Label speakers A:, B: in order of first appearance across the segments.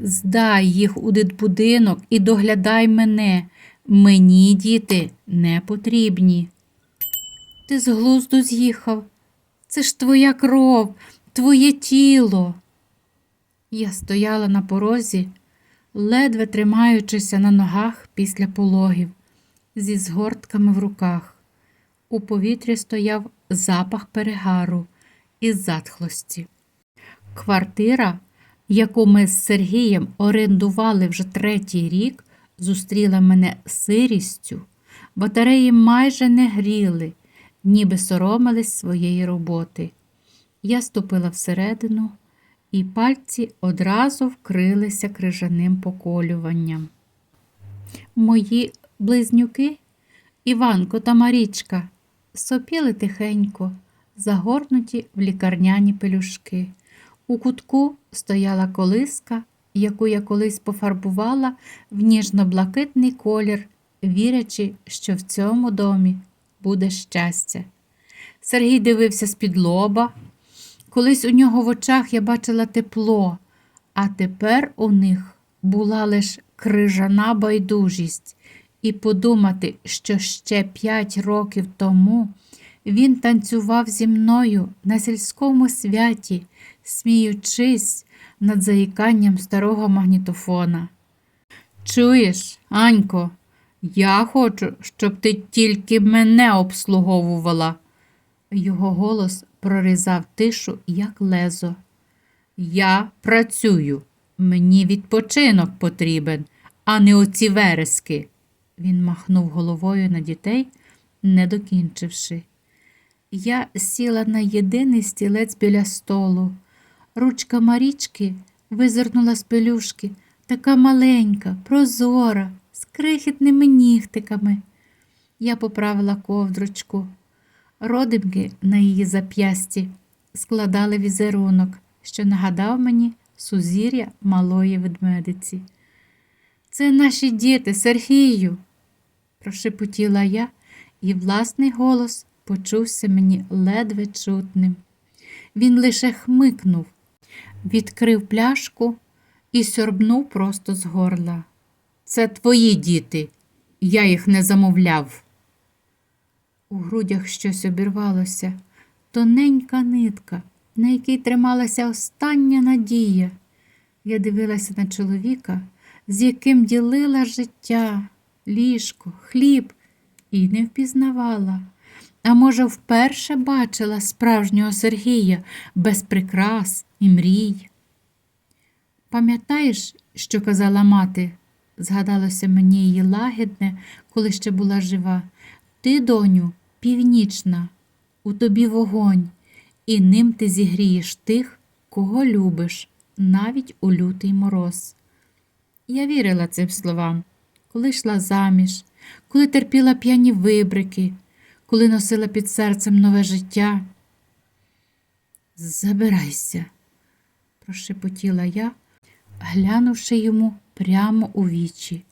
A: Здай їх у дитбудинок і доглядай мене. Мені діти не потрібні. Ти з глузду з'їхав. Це ж твоя кров, твоє тіло. Я стояла на порозі, ледве тримаючися на ногах після пологів, зі згортками в руках. У повітрі стояв запах перегару і затхлості. Квартира, яку ми з Сергієм орендували вже третій рік, зустріла мене сирістю. Батареї майже не гріли, ніби соромились своєї роботи. Я ступила всередину, і пальці одразу вкрилися крижаним поколюванням. Мої близнюки, Іванко та Марічка, сопіли тихенько, загорнуті в лікарняні пелюшки. У кутку стояла колиска, яку я колись пофарбувала в ніжно-блакитний колір, вірячи, що в цьому домі буде щастя. Сергій дивився з-під лоба. Колись у нього в очах я бачила тепло, а тепер у них була лише крижана байдужість, і подумати, що ще п'ять років тому він танцював зі мною на сільському святі, сміючись над заїканням старого магнітофона. Чуєш, Анько, я хочу, щоб ти тільки мене обслуговувала. Його голос прорізав тишу, як лезо. Я працюю, мені відпочинок потрібен, а не оці верески. Він махнув головою на дітей, не докінчивши. Я сіла на єдиний стілець біля столу. Ручка Марічки визирнула з пелюшки, така маленька, прозора, з крихітними нігтиками. Я поправила ковдрочку. Родимки на її зап'ясті складали візерунок, що нагадав мені сузір'я малої ведмедиці. Це наші діти, Сергію, прошепотіла я, і власний голос почувся мені ледве чутним. Він лише хмикнув, відкрив пляшку і сьорбнув просто з горла. Це твої діти, я їх не замовляв. У грудях щось обірвалося, тоненька нитка, на якій трималася остання надія. Я дивилася на чоловіка, з яким ділила життя, ліжко, хліб, і не впізнавала. А може, вперше бачила справжнього Сергія без прикрас і мрій. Пам'ятаєш, що казала мати? Згадалося мені її лагідне, коли ще була жива. Ти, доню, північна, у тобі вогонь, і ним ти зігрієш тих, кого любиш, навіть у лютий мороз. Я вірила цим словам, коли йшла заміж, коли терпіла п'яні вибрики, коли носила під серцем нове життя. Забирайся, прошепотіла я, глянувши йому прямо у вічі.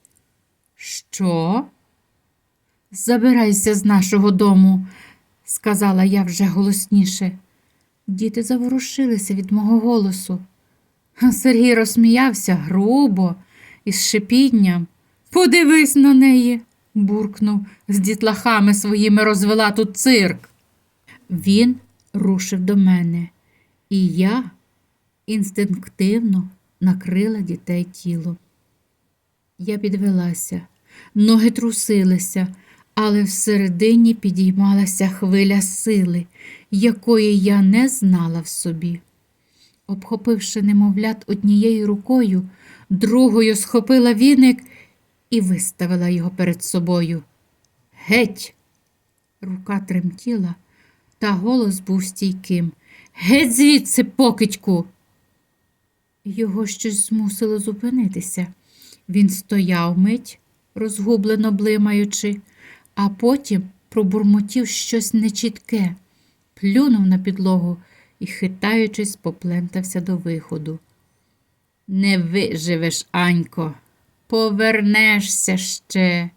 A: Що? Забирайся з нашого дому, сказала я вже голосніше. Діти заворушилися від мого голосу. Сергій розсміявся грубо і з шипінням. Подивись на неї, буркнув, з дітлахами своїми розвела тут цирк. Він рушив до мене, і я інстинктивно накрила дітей тілом. Я підвелася, ноги трусилися, але всередині підіймалася хвиля сили, якої я не знала в собі. Обхопивши немовлят однією рукою, другою схопила віник і виставила його перед собою. Геть! Рука тремтіла, та голос був стійким. Геть звідси, покидьку! Його щось змусило зупинитися. Він стояв мить, розгублено блимаючи, а потім пробурмотів щось нечітке, плюнув на підлогу і, хитаючись, поплентався до виходу. Не виживеш, Анько, повернешся ще,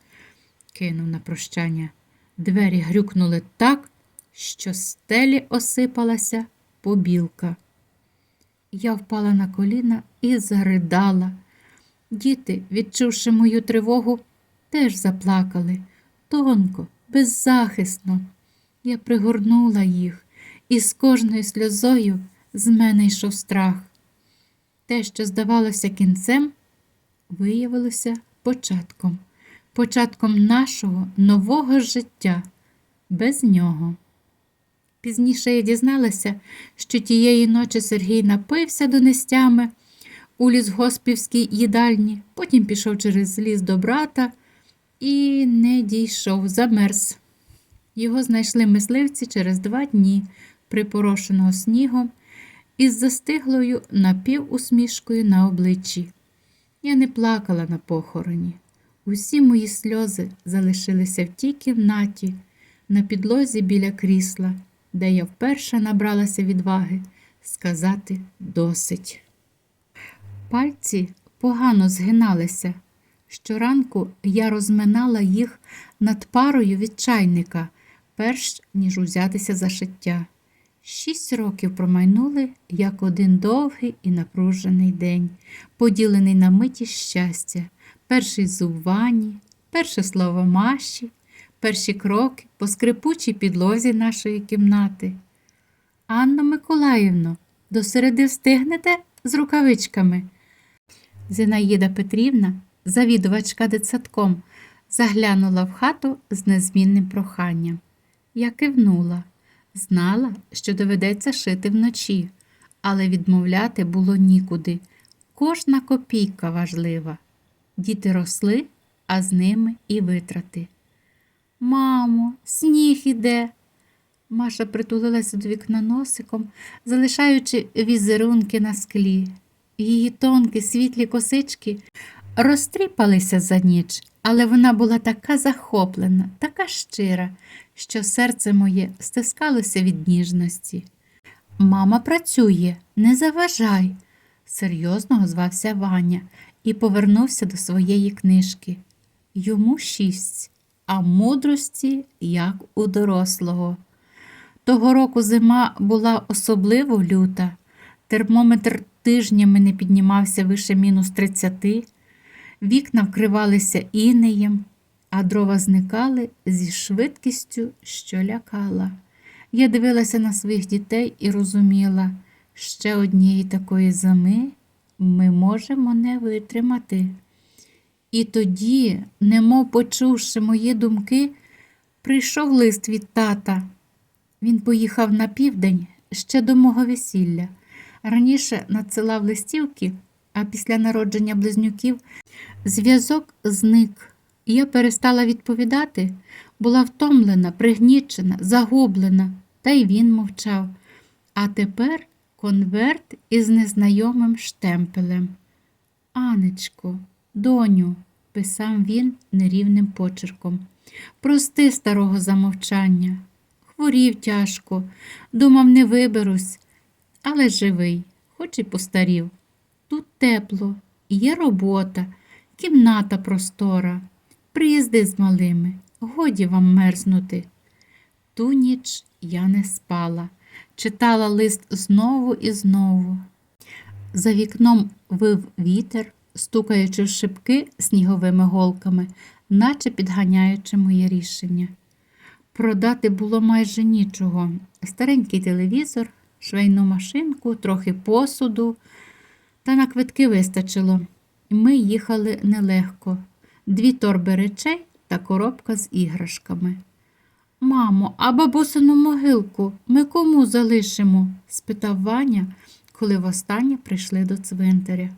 A: кинув на прощання. Двері грюкнули так, що стелі осипалася побілка. Я впала на коліна і заридала. Діти, відчувши мою тривогу, теж заплакали тонко, беззахисно. Я пригорнула їх, і з кожною сльозою з мене йшов страх. Те, що здавалося кінцем, виявилося початком, початком нашого нового життя без нього. Пізніше я дізналася, що тієї ночі Сергій напився до нестями у лісгоспівській їдальні, потім пішов через ліс до брата і не дійшов, замерз. Його знайшли мисливці через два дні, припорошеного снігом, із застиглою напівусмішкою на обличчі. Я не плакала на похороні. Усі мої сльози залишилися в тій кімнаті, на підлозі біля крісла, де я вперше набралася відваги сказати досить. Пальці погано згиналися. Щоранку я розминала їх над парою від чайника, перш ніж узятися за шиття. Шість років промайнули, як один довгий і напружений день, поділений на миті щастя, перший зуб вані, перше слово Маші, перші кроки по скрипучій підлозі нашої кімнати. Анна Миколаївно, до середи встигнете з рукавичками? Зінаїда Петрівна, завідувачка дитсадком, заглянула в хату з незмінним проханням. Я кивнула, знала, що доведеться шити вночі, але відмовляти було нікуди. Кожна копійка важлива. Діти росли, а з ними і витрати. Мамо, сніг іде. Маша притулилася до вікна носиком, залишаючи візерунки на склі. Її тонкі світлі косички розтріпалися за ніч, але вона була така захоплена, така щира, що серце моє стискалося від ніжності. Мама працює, не заважай, серйозно озвався Ваня і повернувся до своєї книжки. Йому шість, а мудрості, як у дорослого. Того року зима була особливо люта. Термометр тижнями не піднімався вище мінус 30, вікна вкривалися інеєм, а дрова зникали зі швидкістю, що лякала. Я дивилася на своїх дітей і розуміла, ще однієї такої зими ми можемо не витримати. І тоді, немов почувши мої думки, прийшов лист від тата. Він поїхав на південь ще до мого весілля. Раніше надсилав листівки, а після народження близнюків зв'язок зник. Я перестала відповідати, була втомлена, пригнічена, загублена, та й він мовчав. А тепер конверт із незнайомим штемпелем. Анечко, доню, писав він нерівним почерком. Прости старого замовчання. Хворів тяжко, думав, не виберусь, але живий, хоч і постарів. Тут тепло, є робота, кімната простора. Приїзди з малими, годі вам мерзнути. Ту ніч я не спала, читала лист знову і знову. За вікном вив вітер, стукаючи в шибки сніговими голками, наче підганяючи моє рішення. Продати було майже нічого. Старенький телевізор, швейну машинку, трохи посуду, та на квитки вистачило. Ми їхали нелегко. Дві торби речей та коробка з іграшками. Мамо, а бабусину могилку ми кому залишимо? спитав Ваня, коли востаннє прийшли до цвинтаря.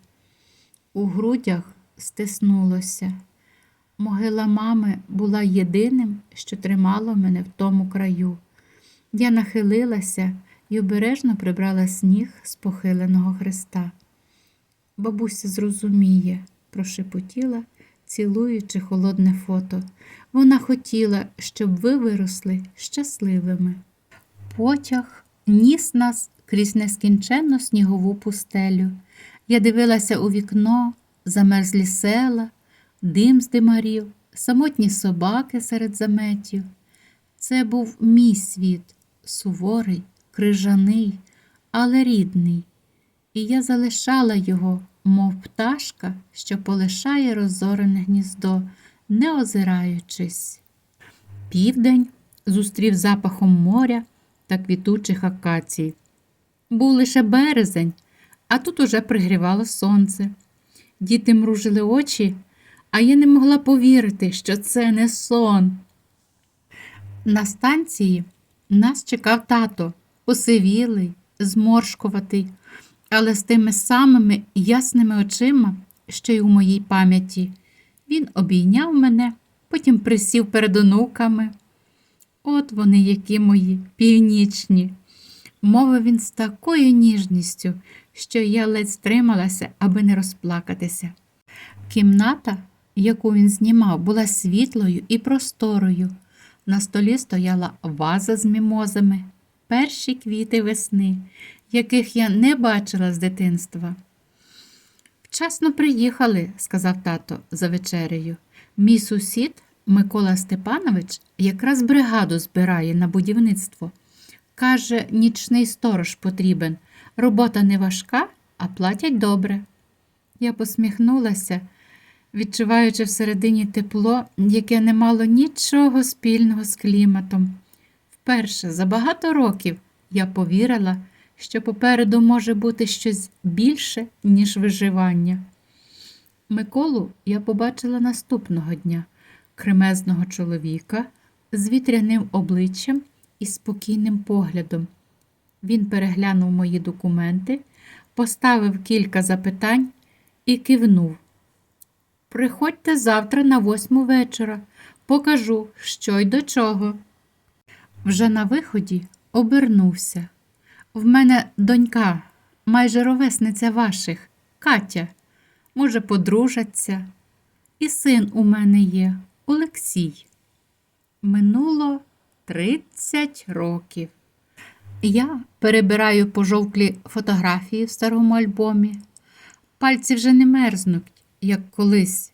A: У грудях стиснулося. Могила мами була єдиним, що тримало мене в тому краю. Я нахилилася і обережно прибрала сніг з похиленого хреста. Бабуся зрозуміє, прошепотіла, цілуючи холодне фото. Вона хотіла, щоб ви виросли щасливими. Потяг ніс нас крізь нескінченну снігову пустелю. Я дивилася у вікно, замерзлі села, дим з димарів, самотні собаки серед заметів. Це був мій світ, суворий, крижаний, але рідний. і я залишала його, мов пташка, що полишає розорене гніздо, не озираючись. Південь зустрів запахом моря та квітучих акацій. Був лише березень, а тут уже пригрівало сонце. Діти мружили очі, а я не могла повірити, що це не сон. На станції нас чекав тато, посивілий, зморшкуватий, але з тими самими ясними очима, що й у моїй пам'яті. Він обійняв мене, потім присів перед онуками. От вони, які мої, північні. Мовив він з такою ніжністю, що я ледь стрималася, аби не розплакатися. Кімната, яку він знімав, була світлою і просторою. На столі стояла ваза з мімозами, перші квіти весни, яких я не бачила з дитинства. Вчасно приїхали, сказав тато за вечерею. Мій сусід Микола Степанович якраз бригаду збирає на будівництво. Каже, нічний сторож потрібен. Робота не важка, а платять добре. Я посміхнулася, відчуваючи всередині тепло, яке не мало нічого спільного з кліматом. Вперше за багато років я повірила, що попереду може бути щось більше, ніж виживання. Миколу я побачила наступного дня кремезного чоловіка з вітряним обличчям і спокійним поглядом. Він переглянув мої документи, поставив кілька запитань і кивнув. Приходьте завтра на восьму вечора, покажу, що й до чого. Вже на виході обернувся. В мене донька, майже ровесниця ваших, Катя. Може, подружаться. І син у мене є, Олексій. Минуло тридцять років. Я перебираю пожовклі фотографії в старому альбомі. Пальці вже не мерзнуть, як колись.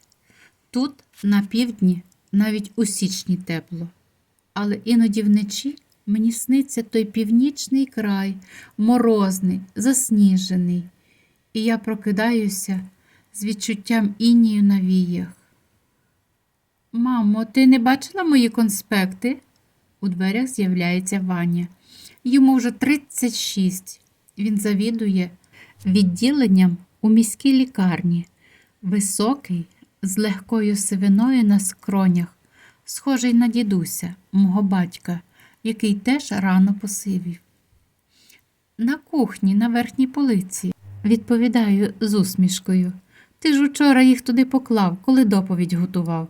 A: Тут, на півдні, навіть у січні тепло. Але іноді вночі мені сниться той північний край, морозний, засніжений, і я прокидаюся з відчуттям інію на віях. Мамо, ти не бачила мої конспекти? У дверях з'являється Ваня. Йому вже 36. Він завідує відділенням у міській лікарні. Високий, з легкою сивиною на скронях, схожий на дідуся, мого батька, який теж рано посивів. На кухні, на верхній полиці, відповідаю з усмішкою. Ти ж учора їх туди поклав, коли доповідь готував.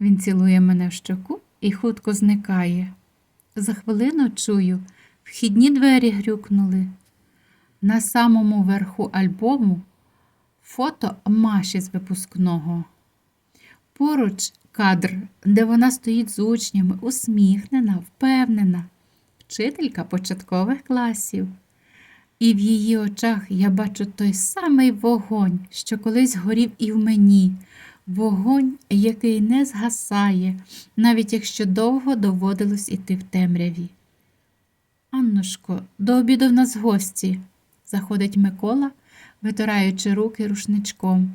A: Він цілує мене в щоку і хутко зникає. За хвилину чую, вхідні двері грюкнули. На самому верху альбому фото Маші з випускного. Поруч кадр, де вона стоїть з учнями, усміхнена, впевнена, вчителька початкових класів. І в її очах я бачу той самий вогонь, що колись горів і в мені, вогонь, який не згасає, навіть якщо довго доводилось іти в темряві. Аннушко, до обіду в нас гості, заходить Микола, витираючи руки рушничком.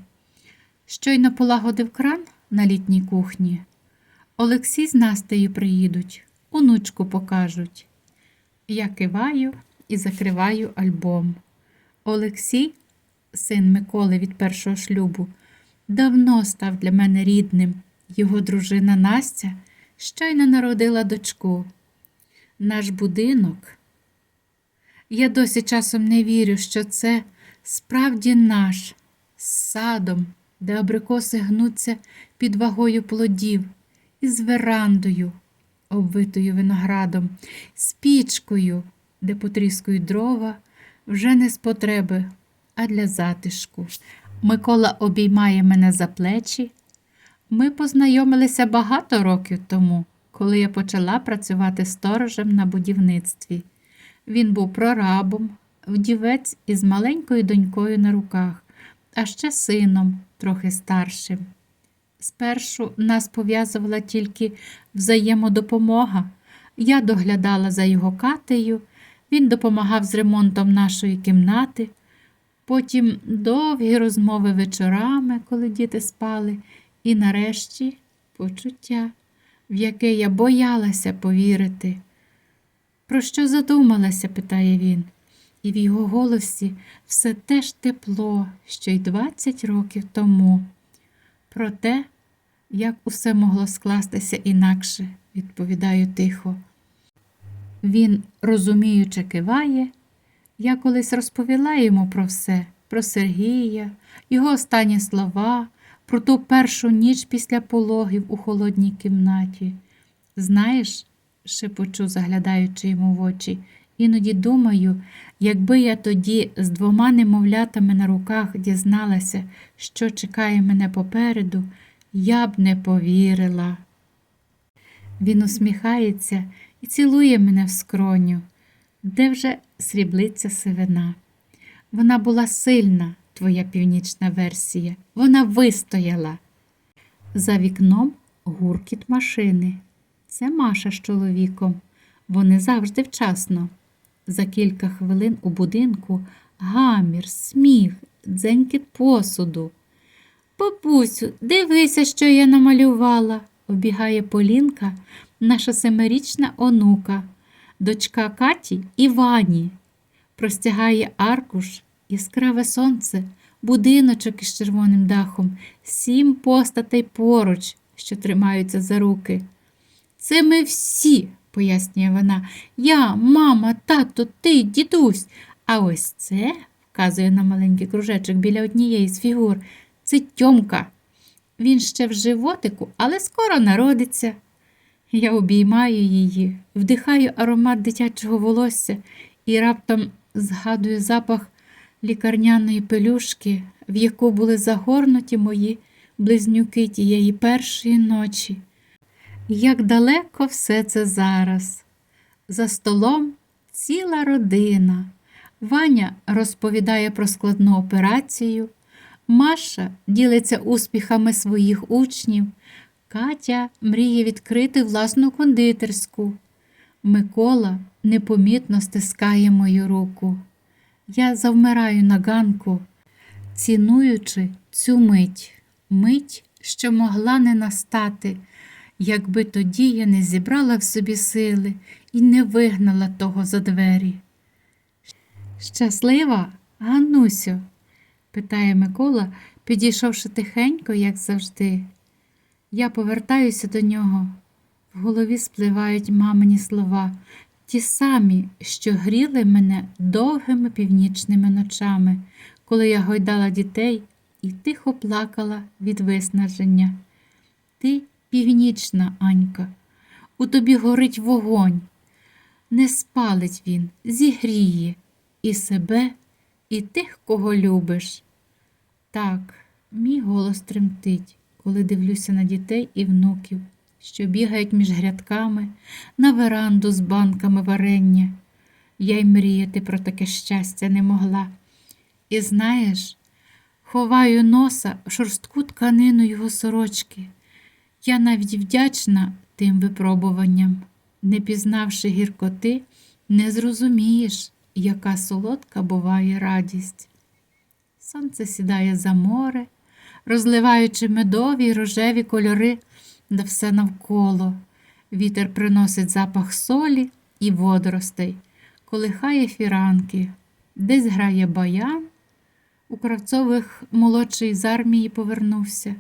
A: Щойно полагодив кран на літній кухні. Олексій з Настею приїдуть, онучку покажуть. Я киваю і закриваю альбом. Олексій, син Миколи від першого шлюбу, давно став для мене рідним. Його дружина Настя щойно народила дочку. Наш будинок. Я досі часом не вірю, що це справді наш з садом, де абрикоси гнуться під вагою плодів, і з верандою, обвитою виноградом, з пічкою, де потріскують дрова, вже не з потреби, а для затишку. Микола обіймає мене за плечі. Ми познайомилися багато років тому, коли я почала працювати сторожем на будівництві. Він був прорабом, вдівець із маленькою донькою на руках, а ще сином, трохи старшим. Спершу нас пов'язувала тільки взаємодопомога. Я доглядала за його катею, він допомагав з ремонтом нашої кімнати, Потім довгі розмови вечорами, коли діти спали, і нарешті почуття, в яке я боялася повірити. Про що задумалася? питає він, і в його голосі все те ж тепло, що й 20 років тому. Про те, як усе могло скластися інакше, відповідаю тихо. Він розуміюче киває. Я колись розповіла йому про все, про Сергія, його останні слова, про ту першу ніч після пологів у холодній кімнаті. Знаєш, шепочу, заглядаючи йому в очі, іноді думаю, якби я тоді з двома немовлятами на руках дізналася, що чекає мене попереду, я б не повірила. Він усміхається і цілує мене в скроню, де вже сріблиться сивина. Вона була сильна, твоя північна версія. Вона вистояла. За вікном гуркіт машини. Це Маша з чоловіком. Вони завжди вчасно. За кілька хвилин у будинку гамір, сміх, дзенькіт посуду. Бабусю, дивися, що я намалювала, обігає Полінка, наша семирічна онука, дочка Каті і Вані. Простягає аркуш, яскраве сонце, будиночок із червоним дахом, сім постатей поруч, що тримаються за руки. Це ми всі, пояснює вона. Я, мама, тато, ти, дідусь. А ось це, вказує на маленький кружечок біля однієї з фігур, це Тьомка. Він ще в животику, але скоро народиться. Я обіймаю її, вдихаю аромат дитячого волосся і раптом згадую запах лікарняної пелюшки, в яку були загорнуті мої близнюки тієї першої ночі. Як далеко все це зараз. За столом ціла родина. Ваня розповідає про складну операцію. Маша ділиться успіхами своїх учнів. Катя мріє відкрити власну кондитерську. Микола непомітно стискає мою руку. Я завмираю на ганку, цінуючи цю мить, мить, що могла не настати, якби тоді я не зібрала в собі сили і не вигнала того за двері. Щаслива, Ганусю? питає Микола, підійшовши тихенько, як завжди. Я повертаюся до нього. В голові спливають мамині слова, ті самі, що гріли мене довгими північними ночами, коли я гойдала дітей і тихо плакала від виснаження. Ти північна, Анька, у тобі горить вогонь. Не спалить він, зігріє і себе, і тих, кого любиш. Так, мій голос тремтить, коли дивлюся на дітей і внуків, що бігають між грядками на веранду з банками варення. Я й мріяти про таке щастя не могла. І знаєш, ховаю носа в шорстку тканину його сорочки. Я навіть вдячна тим випробуванням, не пізнавши гіркоти, не зрозумієш, яка солодка буває радість. Сонце сідає за море, розливаючи медові й рожеві кольори на все навколо. Вітер приносить запах солі і водоростей, колихає фіранки, десь грає баян. У Кравцових молодший з армії повернувся.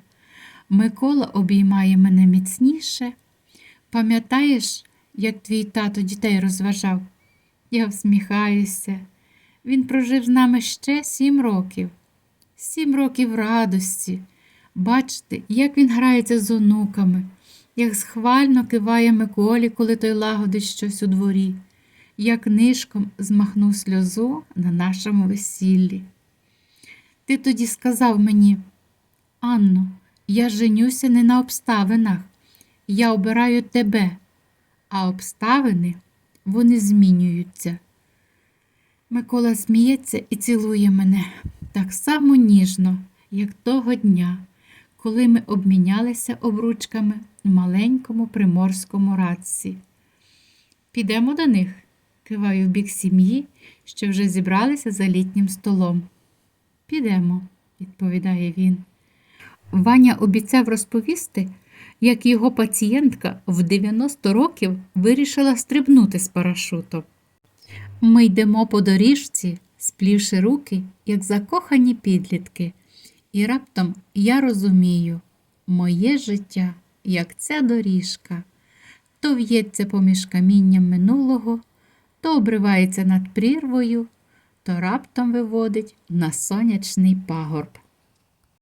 A: Микола обіймає мене міцніше. Пам'ятаєш, як твій тато дітей розважав? Я всміхаюся. Він прожив з нами ще сім років, сім років радості. Бачите, як він грається з онуками, як схвально киває Миколі, коли той лагодить щось у дворі, як нишком змахнув сльозу на нашому весіллі. Ти тоді сказав мені, Анно, я женюся не на обставинах, я обираю тебе, а обставини вони змінюються. Микола сміється і цілує мене так само ніжно, як того дня, коли ми обмінялися обручками в маленькому приморському радці. Підемо до них, киваю в бік сім'ї, що вже зібралися за літнім столом. Підемо, відповідає він. Ваня обіцяв розповісти, як його пацієнтка в 90 років вирішила стрибнути з парашутом. Ми йдемо по доріжці, сплівши руки, як закохані підлітки, і раптом я розумію, моє життя, як ця доріжка, то в'ється поміж камінням минулого, то обривається над прірвою, то раптом виводить на сонячний пагорб.